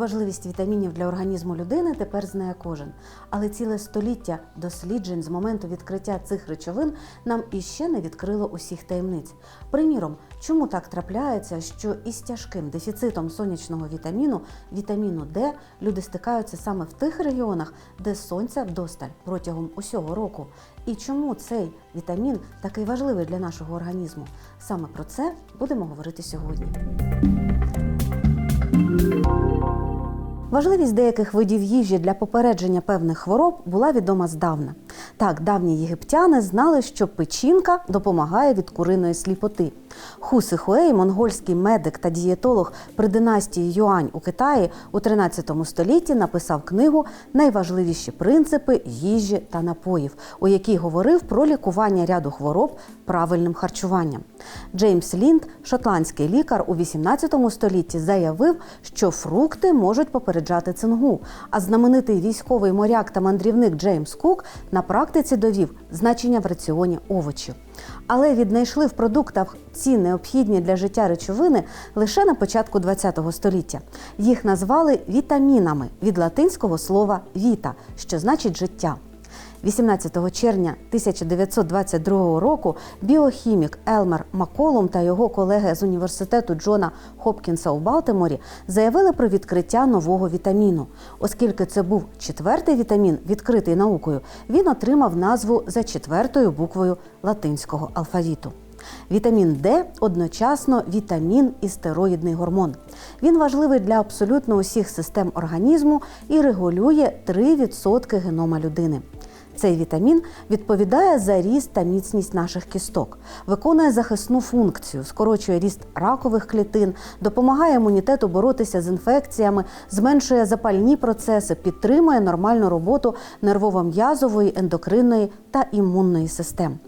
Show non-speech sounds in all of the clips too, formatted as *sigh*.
Важливість вітамінів для організму людини тепер знає кожен. Але ціле століття досліджень з моменту відкриття цих речовин нам іще не відкрило усіх таємниць. Приміром, чому так трапляється, що із тяжким дефіцитом сонячного вітаміну, вітаміну Д, люди стикаються саме в тих регіонах, де сонця вдосталь протягом усього року. І чому цей вітамін такий важливий для нашого організму? Саме про це будемо говорити сьогодні. Важливість деяких видів їжі для попередження певних хвороб була відома здавна. Так, давні єгиптяни знали, що печінка допомагає від куриної сліпоти. Ху Сихуей, монгольський медик та дієтолог при династії Юань у Китаї у 13 столітті написав книгу Найважливіші принципи їжі та напоїв, у якій говорив про лікування ряду хвороб правильним харчуванням. Джеймс Лінд, шотландський лікар у 18 столітті, заявив, що фрукти можуть попереджати цингу. А знаменитий військовий моряк та мандрівник Джеймс Кук на практиці довів значення в раціоні овочів. Але віднайшли в продуктах ці необхідні для життя речовини лише на початку ХХ століття. Їх назвали вітамінами від латинського слова віта, що значить життя. 18 червня 1922 року біохімік Елмер Маколум та його колеги з університету Джона Хопкінса у Балтиморі заявили про відкриття нового вітаміну. Оскільки це був четвертий вітамін, відкритий наукою, він отримав назву за четвертою буквою латинського алфавіту. Вітамін Д одночасно вітамін і стероїдний гормон. Він важливий для абсолютно усіх систем організму і регулює 3% генома людини. Цей вітамін відповідає за ріст та міцність наших кісток, виконує захисну функцію, скорочує ріст ракових клітин, допомагає імунітету боротися з інфекціями, зменшує запальні процеси, підтримує нормальну роботу нервово-м'язової, ендокринної та імунної систем.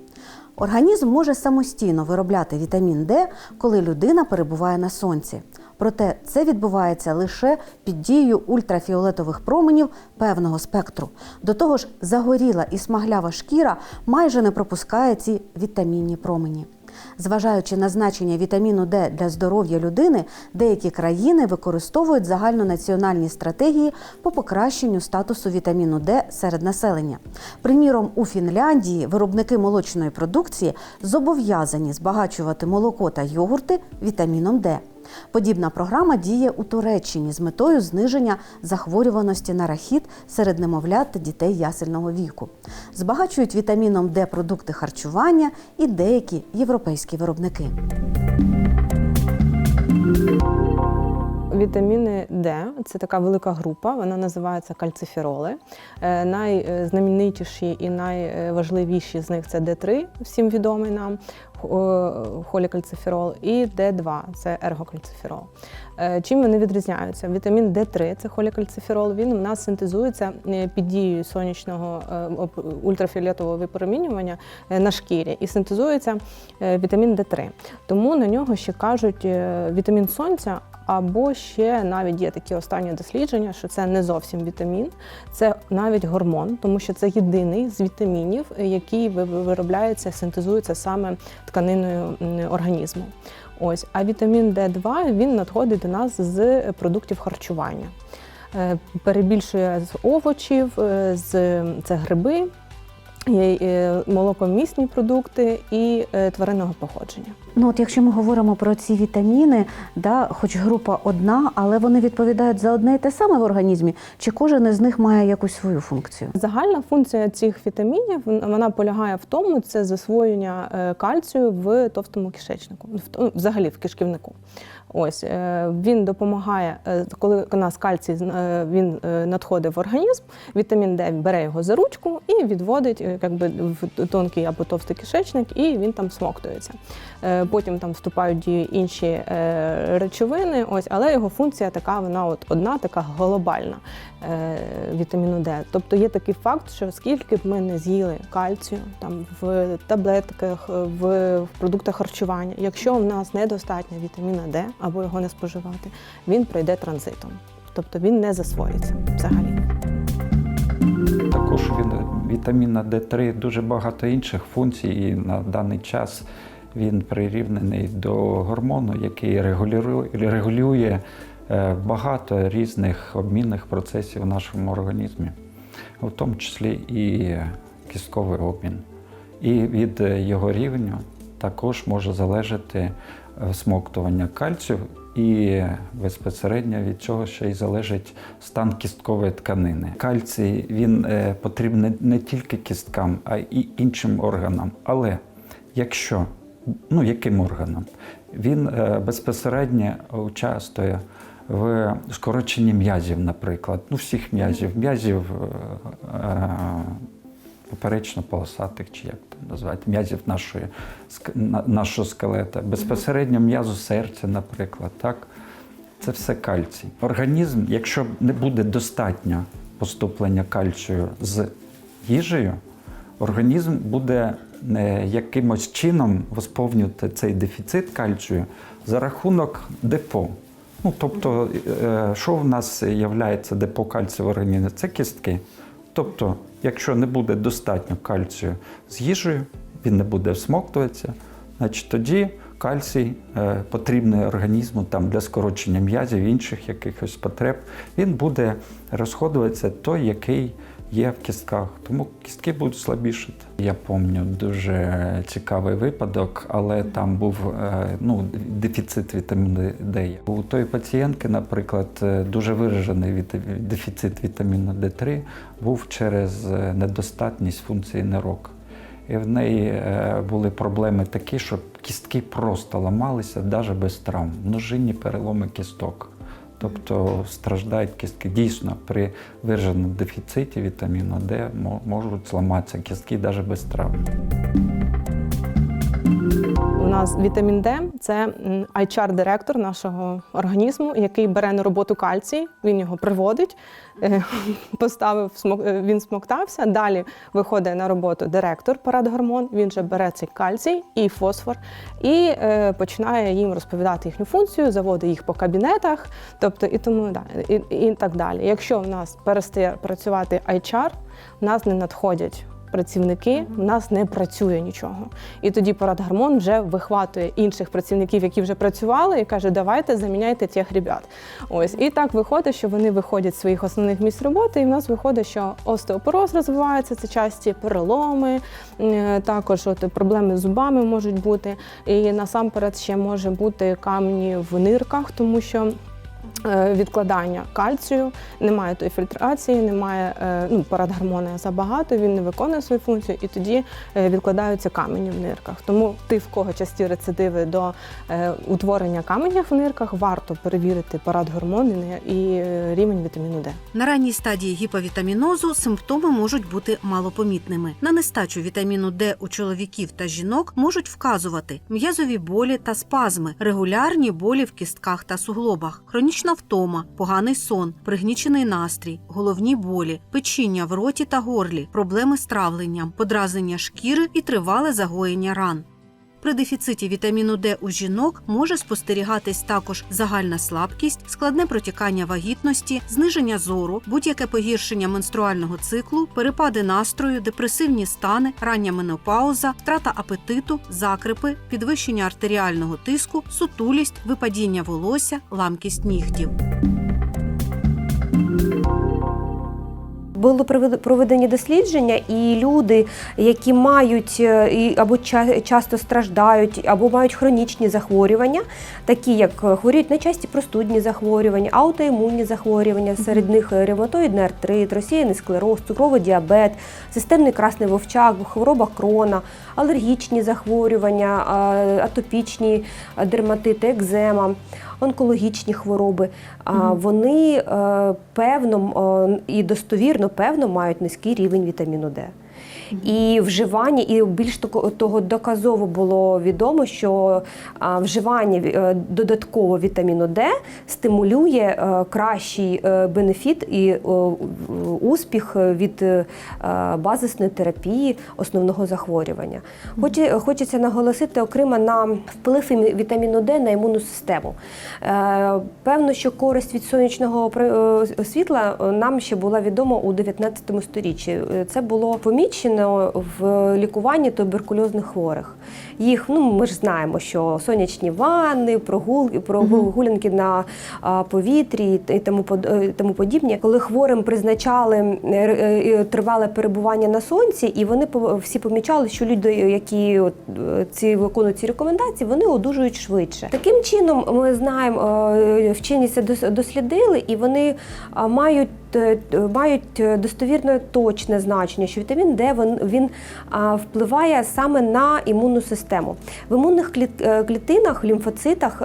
Організм може самостійно виробляти вітамін Д, коли людина перебуває на сонці. Проте це відбувається лише під дією ультрафіолетових променів певного спектру. До того ж, загоріла і смаглява шкіра майже не пропускає ці вітамінні промені. Зважаючи на значення вітаміну Д для здоров'я людини, деякі країни використовують загальнонаціональні стратегії по покращенню статусу вітаміну Д серед населення. Приміром, у Фінляндії виробники молочної продукції зобов'язані збагачувати молоко та йогурти вітаміном Д. Подібна програма діє у Туреччині з метою зниження захворюваності на рахіт серед немовлят та дітей ясельного віку. Збагачують вітаміном Д продукти харчування і деякі європейські виробники. Вітаміни Д це така велика група, вона називається кальцифероли. Е, Найзнаменитіші і найважливіші з них це Д3, всім відомий нам холікальциферол, і Д2 це ергокальциферол. Е, Чим вони відрізняються? Вітамін Д3 це холікальциферол. Він у нас синтезується е, під дією сонячного е, ультрафіолетового випромінювання е, на шкірі і синтезується е, вітамін Д3. Тому на нього ще кажуть е, вітамін сонця. Або ще навіть є такі останні дослідження, що це не зовсім вітамін, це навіть гормон, тому що це єдиний з вітамінів, е, який виробляється, синтезується саме тканиною організму. Ось, а вітамін Д2 він надходить до нас з продуктів харчування. Е, Перебільшує з овочів, е, з це гриби, молокомісні продукти і е, тваринного походження. Ну от якщо ми говоримо про ці вітаміни, да, хоч група одна, але вони відповідають за одне і те саме в організмі, чи кожен із них має якусь свою функцію? Загальна функція цих вітамінів вона полягає в тому, це засвоєння е, кальцію в товстому кишечнику, то- взагалі в кишківнику. Ось е, він допомагає, е, коли у нас кальцій е, він надходить в організм, вітамін Д бере його за ручку і відводить якби в тонкий або товстий кишечник, і він там смоктується. Потім там вступають дію інші речовини. Ось, але його функція така, вона от одна, така глобальна вітаміну Д. Тобто є такий факт, що скільки б ми не з'їли кальцію там в таблетках, в продуктах харчування, якщо в нас недостатньо вітаміна Д або його не споживати, він пройде транзитом. Тобто він не засвоїться взагалі. Також від вітаміна Д3 дуже багато інших функцій, і на даний час він прирівнений до гормону, який регулює, е, багато різних обмінних процесів в нашому організмі, в тому числі і кістковий обмін. І від його рівню також може залежати всмоктування кальцію, і безпосередньо від цього ще й залежить стан кісткової тканини. Кальцій він е, потрібний не тільки кісткам, а й іншим органам. Але якщо ну яким органам? Він е, безпосередньо участвує в скороченні м'язів, наприклад, ну всіх м'язів, м'язів е, е, поперечно-полосатих, чи як там назвати, м'язів нашої, нашого скелета, безпосередньо м'язу серця, наприклад, так? Це все кальцій. Організм, якщо не буде достатньо поступлення кальцію з їжею, організм буде е, якимось чином восповнювати цей дефіцит кальцію за рахунок депо. Ну, тобто, е, що в нас є депо кальцію в організмі? Це кістки. Тобто, якщо не буде достатньо кальцію з їжею, він не буде всмоктуватися, значить тоді кальцій е, потрібний організму там, для скорочення м'язів, інших якихось потреб, він буде розходуватися той, який є в кістках. Тому кістки будуть слабішати. Я пам'ятаю дуже цікавий випадок, але там був е, ну, дефіцит вітаміну Д. У тої пацієнтки, наприклад, е, дуже виражений дефіцит вітаміну Д3 був через е, недостатність функції нирок. І в неї були проблеми такі, що кістки просто ламалися навіть без травм, множинні переломи кісток. Тобто страждають кістки. Дійсно, при вираженому дефіциті вітаміну Д мо- можуть зламатися кістки навіть без травм. Нас вітамін Д це HR-директор нашого організму, який бере на роботу кальцій, він його приводить, е, *laughs* поставив е, він смоктався. Далі виходить на роботу директор парадгормон. Він же бере цей кальцій і фосфор і е, починає їм розповідати їхню функцію, заводить їх по кабінетах, тобто і тому і, і так далі. Якщо в нас перестає працювати HR, в нас не надходять працівники, в нас не працює нічого. І тоді парадгормон вже вихватує інших працівників, які вже працювали, і каже, давайте заміняйте тих ребят. Ось і так виходить, що вони виходять з своїх основних місць роботи, і в нас виходить, що остеопороз розвивається, це часті переломи, е, також от проблеми з зубами можуть бути. І насамперед ще може бути камні в нирках, тому що. Е, Відкладання кальцію, немає тої фільтрації, немає е, ну, парадгормона забагато, він не виконує свою функцію, і тоді е, відкладаються камені в нирках. Тому ти, в кого часті рецидиви до утворення каменя в нирках, варто перевірити парадгормони і рівень вітаміну Д. На ранній стадії гіповітамінозу симптоми можуть бути малопомітними. На нестачу вітаміну Д у чоловіків та жінок можуть вказувати м'язові болі та спазми, регулярні болі в кістках та суглобах, хронічна втома, поганий сон, пригнічений настрій, головні болі, печіння в роті та горлі, проблеми з травленням, подразнення шкіри і тривале загоєння ран. При дефіциті вітаміну Д у жінок може спостерігатись також загальна слабкість, складне протікання вагітності, зниження зору, будь-яке погіршення менструального циклу, перепади настрою, депресивні стани, рання менопауза, втрата апетиту, закрипи, підвищення артеріального тиску, сутулість, випадіння волосся, ламкість нігтів. Були провед- проведені дослідження, і люди, які мають е, або ча- часто страждають, або мають хронічні захворювання, такі як е, хворіють на часті простудні захворювання, аутоімунні захворювання, серед них е, ревматоїдний артрит, розсіяний склероз, цукровий діабет, системний красний вовчак, хвороба крона, алергічні захворювання, атопічні дерматити, екзема, онкологічні хвороби. А Вони е, певно і достовірно певно мають низький рівень вітаміну Д. І вживання, і більш того доказово було відомо, що вживання е, додатково вітаміну Д стимулює е, кращий е, бенефіт і успіх від базисної терапії основного захворювання. Хоче- Хочеться наголосити окремо на вплив вітаміну Д на імунну систему. Певно, що користь від сонячного світла нам ще була відома у 19 сторіччі. Це було помічено в лікуванні туберкульозних хворих. Їх, ну ми ж знаємо, що сонячні ванни, прогулки, прогулянки на повітрі і тому е, тому подібне. Коли хворим призначали е, е, тривале перебування на сонці, і вони всі помічали, що люди, які ці виконують ці рекомендації, вони одужують швидше. Таким чином, ми знаємо, вчені це дослідили, і вони мають. Мають достовірне точне значення, що вітамін Д він, він а, впливає саме на імунну систему. В імунних е, клітинах, лімфоцитах е,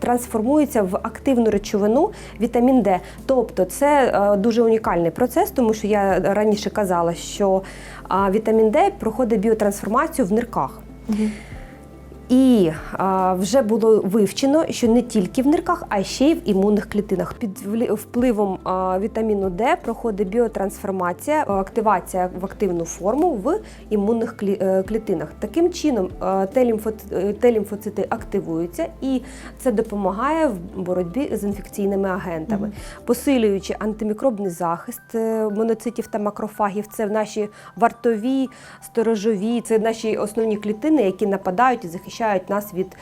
трансформується в активну речовину вітамін Д. Тобто це е, дуже унікальний процес, тому що я раніше казала, що вітамін Д проходить біотрансформацію в нирках. І а, вже було вивчено, що не тільки в нирках, а ще й в імунних клітинах. Під впливом а, вітаміну Д проходить біотрансформація, активація в активну форму в імунних е, клітинах. Таким чином а, Т-лімфоцити, е, активуються, і це допомагає в боротьбі з інфекційними агентами, посилюючи антимікробний захист е, моноцитів та макрофагів. Це наші вартові, сторожові, це наші основні клітини, які нападають і захищають нас від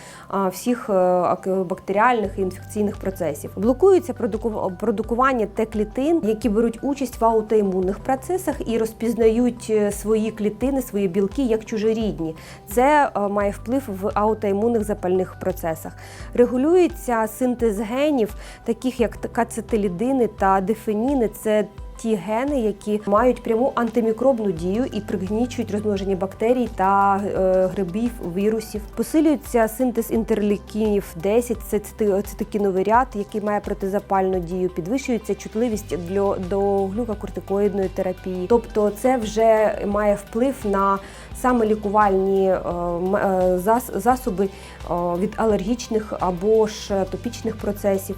всіх е, бактеріальних і інфекційних процесів. Блокується продуку- продукування Т-клітин, які беруть участь в аутоімунних процесах і розпізнають е, свої клітини, свої білки як чужорідні. Це е, має вплив в аутоімунних запальних процесах. Регулюється синтез генів, таких як кацетилідини та дифеніни. Це ті гени, які мають пряму антимікробну дію і пригнічують розмноження бактерій та е, грибів, вірусів. Посилюється синтез інтерлікінів 10, це цитокіновий ряд, який має протизапальну дію. Підвищується чутливість для, до глюкокортикоїдної терапії. Тобто, це вже має вплив на саме лікувальні е, е, зас- засоби від алергічних або ж атопічних процесів.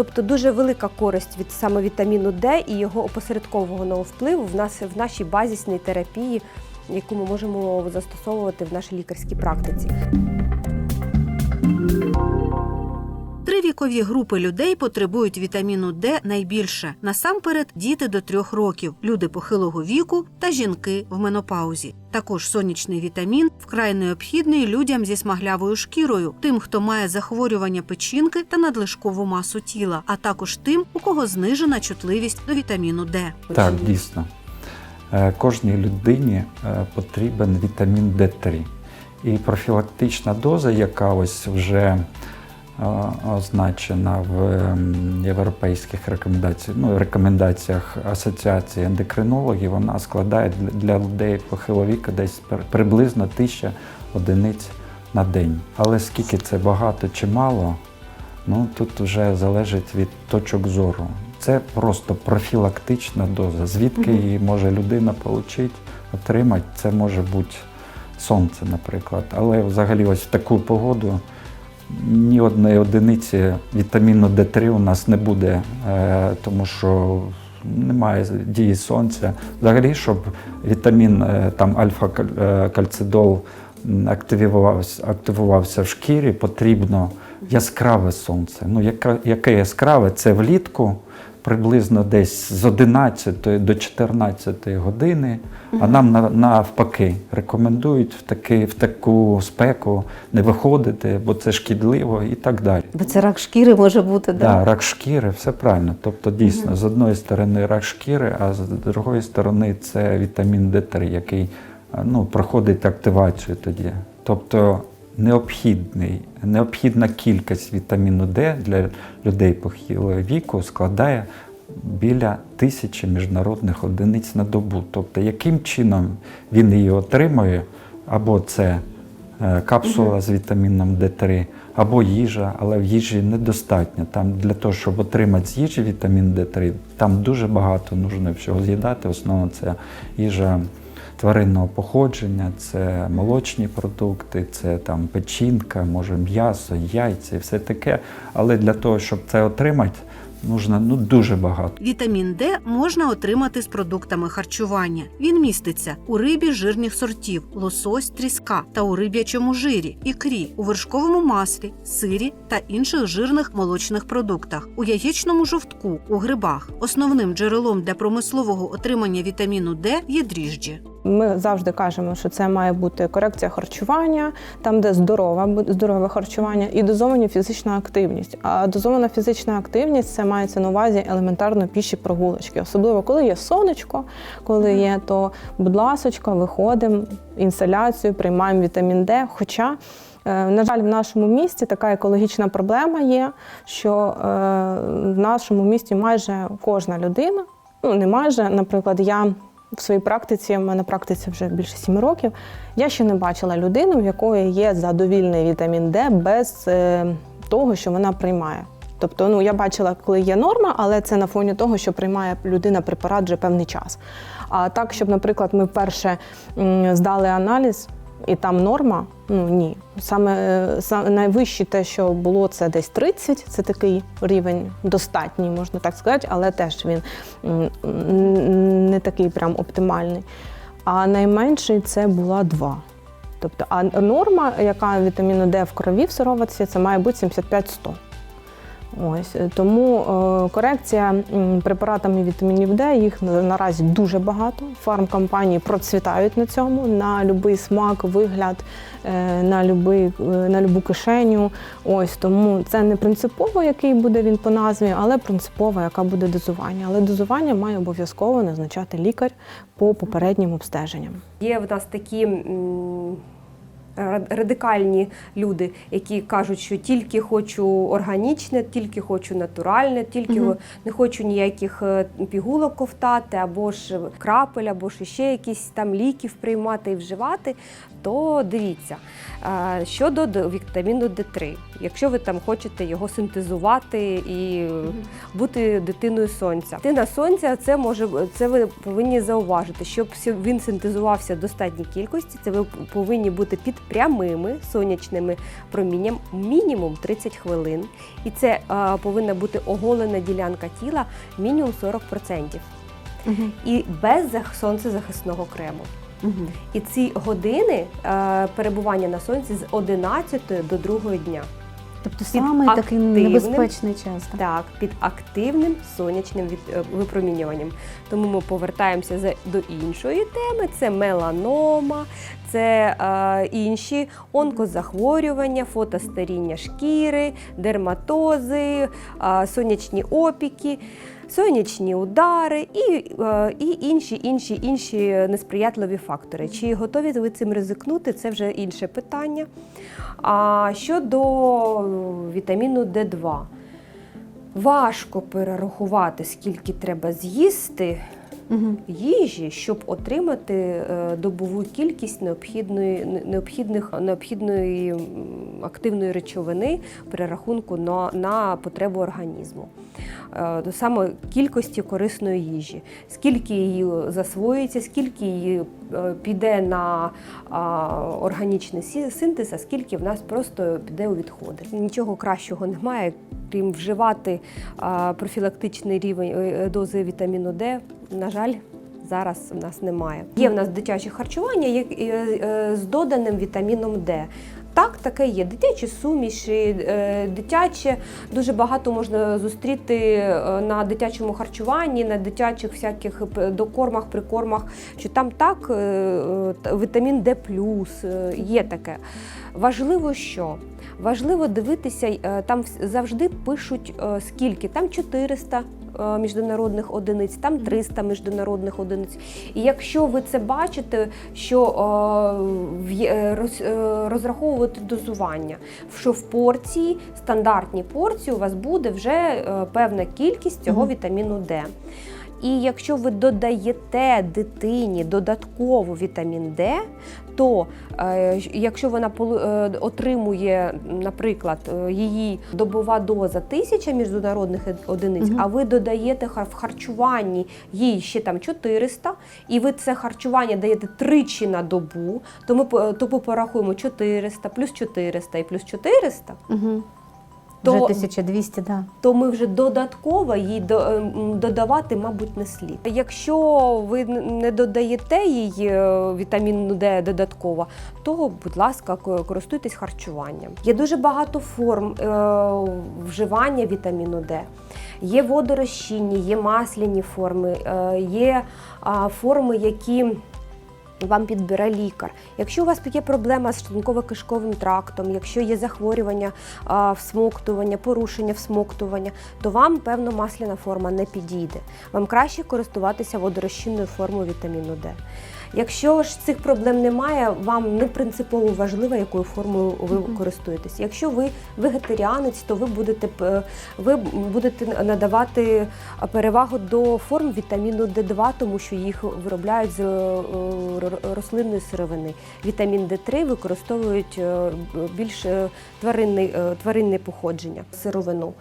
Тобто дуже велика користь від саме вітаміну Д і його опосередкованого впливу в нас в нашій базісній терапії, яку ми можемо застосовувати в нашій лікарській практиці. Вікові групи людей потребують вітаміну Д найбільше. Насамперед, діти до трьох років, люди похилого віку та жінки в менопаузі. Також сонячний вітамін вкрай необхідний людям зі смаглявою шкірою, тим, хто має захворювання печінки та надлишкову масу тіла, а також тим, у кого знижена чутливість до вітаміну Д. Так, дійсно. Е, Кожній людині е, потрібен вітамін Д3. І профілактична доза, яка ось вже означена в ем, європейських рекомендаціях, ну, рекомендаціях Асоціації ендокринологів, вона складає для- людей похилого віку десь приблизно 1000 одиниць на день. Але скільки це багато чи мало, Ну тут вже залежить від точок зору. Це просто профілактична доза. Звідки її може людина отримати, отримати? Це може бути сонце, наприклад. Але взагалі, ось в таку погоду ні одної одиниці вітаміну Д3 у нас не буде, е, тому що немає дії сонця. Взагалі, щоб вітамін е, там альфа-кальцидол активувався, активувався в шкірі, потрібно яскраве сонце. Ну, яке яскраве? Це влітку приблизно десь з 11 до 14 години, а нам навпаки рекомендують в, таки, в таку спеку не виходити, бо це шкідливо і так далі. Бо це рак шкіри може бути, Да, рак шкіри, все правильно. Тобто, дійсно, з одної сторони рак шкіри, а з другої сторони це вітамін Д3, який ну, проходить активацію тоді. Тобто необхідний, необхідна кількість вітаміну Д для людей похилого віку складає біля тисячі міжнародних одиниць на добу. Тобто, яким чином він її отримує, або це е, капсула з вітаміном Д3, або їжа, але в їжі недостатньо. Там для того, щоб отримати з їжі вітамін Д3, там дуже багато нужно всього з'їдати. В основному це їжа тваринного походження, це молочні продукти, це там печінка, може м'ясо, яйця і все таке. Але для того, щоб це отримати, нужно ну, дуже багато. Вітамін Д можна отримати з продуктами харчування. Він міститься у рибі жирних сортів, лосось, тріска та у риб'ячому жирі, ікрі, у вершковому маслі, сирі та інших жирних молочних продуктах, у яєчному жовтку, у грибах. Основним джерелом для промислового отримання вітаміну Д є дріжджі. Ми завжди кажемо, що це має бути корекція харчування, там, де здорова, здорове харчування, і дозована фізична активність. А дозована фізична активність це мається на увазі елементарно піші прогулочки. Особливо коли є сонечко, коли є, то будь ласочка, виходимо, інсталяцію, приймаємо вітамін Д. Хоча Е, На жаль, в нашому місті така екологічна проблема є, що е, в нашому місті майже кожна людина, ну не майже, наприклад, я в своїй практиці, в мене практиці вже більше сім років, я ще не бачила людину, в якої є задовільний вітамін Д без е, того, що вона приймає. Тобто, ну я бачила, коли є норма, але це на фоні того, що приймає людина препарат вже певний час. А так, щоб, наприклад, ми вперше здали аналіз, і там норма, ну ні. Саме саме найвище те, що було, це десь 30, це такий рівень достатній, можна так сказати, але теж він не такий прям оптимальний. А найменший це була 2. Тобто, а норма, яка вітаміну Д в крові в сироватці, це має бути 75-100. Ось тому е, корекція препаратами вітамінів Д, їх наразі дуже багато. Фармкомпанії процвітають на цьому, на будь-який смак, вигляд, е, на любий, е, на любу кишеню. Ось тому це не принципово, який буде він по назві, але принципово, яка буде дозування. Але дозування має обов'язково назначати лікар по попереднім обстеженням. Є в нас такі радикальні люди, які кажуть, що тільки хочу органічне, тільки хочу натуральне, тільки Мгм. не хочу ніяких е, пігулок ковтати, або ж крапель, або ж ще якісь там ліків приймати і вживати. То дивіться, е, щодо вітаміну Д3, якщо ви там хочете його синтезувати і бути дитиною сонця. Дитина сонця це може це ви повинні зауважити, щоб він синтезувався в достатній кількості. Це ви повинні бути під прямими сонячними промінням мінімум 30 хвилин. І це е, повинна бути оголена ділянка тіла мінімум 40%. Угу. І без зах- сонцезахисного крему. Угу. І ці години е, перебування на сонці з 11 до 2 дня. Тобто саме такий активним- небезпечний час. так? Так, під активним сонячним е, випромінюванням. Тому ми повертаємося до іншої теми: це меланома, це е, інші онкозахворювання, фотостаріння шкіри, дерматози, е, сонячні опіки. Сонячні удари і, е, і інші, інші, інші несприятливі фактори. Чи готові ви цим ризикнути? Це вже інше питання. А щодо вітаміну Д2, важко перерахувати, скільки треба з'їсти Мгм. їжі, щоб отримати е, добову кількість необхідної, необхідних, необхідної активної речовини перерахунку на, на потребу організму. Е, до саме кількості корисної їжі, скільки її засвоюється, скільки її е, піде на органічний синтез, а скільки в нас просто піде у відходи. Нічого кращого немає, крім вживати профілактичний рівень е, дози вітаміну Д. На жаль, зараз в нас немає. Є в нас дитяче харчування е, е, з доданим вітаміном Д. Так, таке є. Дитячі суміші, е, дитяче дуже багато можна зустріти на дитячому харчуванні, на дитячих всяких докормах, прикормах, що там так та- вітамін Д е, є таке. Важливо, що важливо дивитися, там завжди пишуть скільки, там 400 е, міжнародних одиниць, там 300 міжнародних одиниць. І якщо ви це бачите, що е, е, роз- е, розраховувати дозування, що в порції, стандартній порції у вас буде вже е, певна кількість цього вітаміну Д. І якщо ви додаєте дитині додатково вітамін Д, то е, якщо вона е, отримує, наприклад, е, її добова доза тисяча міжнародних одиниць, Мгм. а ви додаєте в харчуванні їй ще там 400, і ви це харчування даєте тричі на добу, то ми то порахуємо 400 плюс 400 і плюс 400, Угу. То- Вже 1200, да. то ми вже додатково їй ем, додавати, мабуть, не слід. Якщо ви не додаєте їй е, Д додатково, то, будь ласка, користуйтесь харчуванням. Є дуже багато форм е, вживання вітаміну Д. Є водорозчинні, є масляні форми, е, є форми, які вам підбере лікар. Якщо у вас є проблема з шлунково-кишковим трактом, якщо є захворювання всмоктування, порушення всмоктування, то вам певно масляна форма не підійде. Вам краще користуватися водорозчинною формою вітаміну Д. Якщо ж цих проблем немає, вам не принципово важливо, якою формою ви користуєтесь. Якщо ви вегетаріанець, то ви будете п- ви будете надавати перевагу до форм вітаміну Д2, тому що їх виробляють з е, рослинної сировини. Вітамін Д3 використовують е, більш е, тваринне, е, тваринне походження сировину.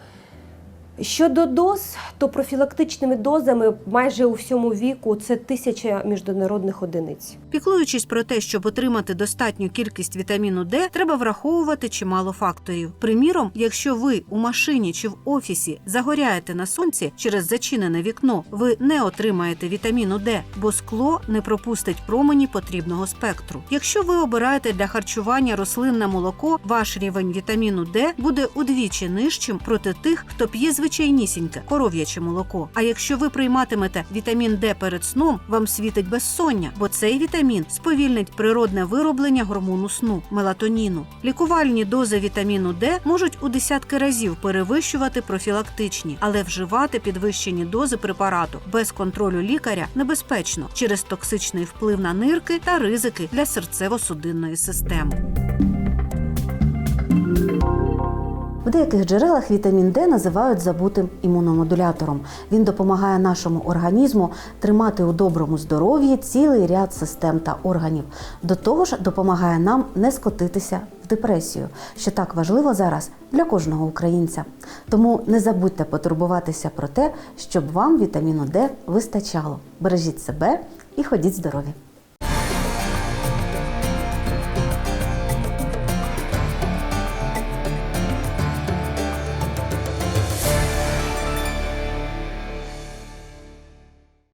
Щодо доз, то профілактичними дозами майже у всьому віку це тисяча міжнародних одиниць. Піклуючись про те, щоб отримати достатню кількість вітаміну Д, треба враховувати чимало факторів. Приміром, якщо ви у машині чи в офісі загоряєте на сонці через зачинене вікно, ви не отримаєте вітаміну Д, бо скло не пропустить промені потрібного спектру. Якщо ви обираєте для харчування рослинне молоко, ваш рівень вітаміну Д буде удвічі нижчим проти тих, хто п'є звичайнісіньке коров'яче молоко. А якщо ви прийматимете вітамін Д перед сном, вам світить безсоння, бо цей вітамін сповільнить природне вироблення гормону сну мелатоніну. Лікувальні дози вітаміну Д можуть у десятки разів перевищувати профілактичні, але вживати підвищені дози препарату без контролю лікаря небезпечно через токсичний вплив на нирки та ризики для серцево-судинної системи. Деяких джерелах вітамін Д називають забутим імуномодулятором. Він допомагає нашому організму тримати у доброму здоров'ї цілий ряд систем та органів. До того ж, допомагає нам не скотитися в депресію, що так важливо зараз для кожного українця. Тому не забудьте потурбуватися про те, щоб вам вітаміну Д вистачало. Бережіть себе і ходіть здорові!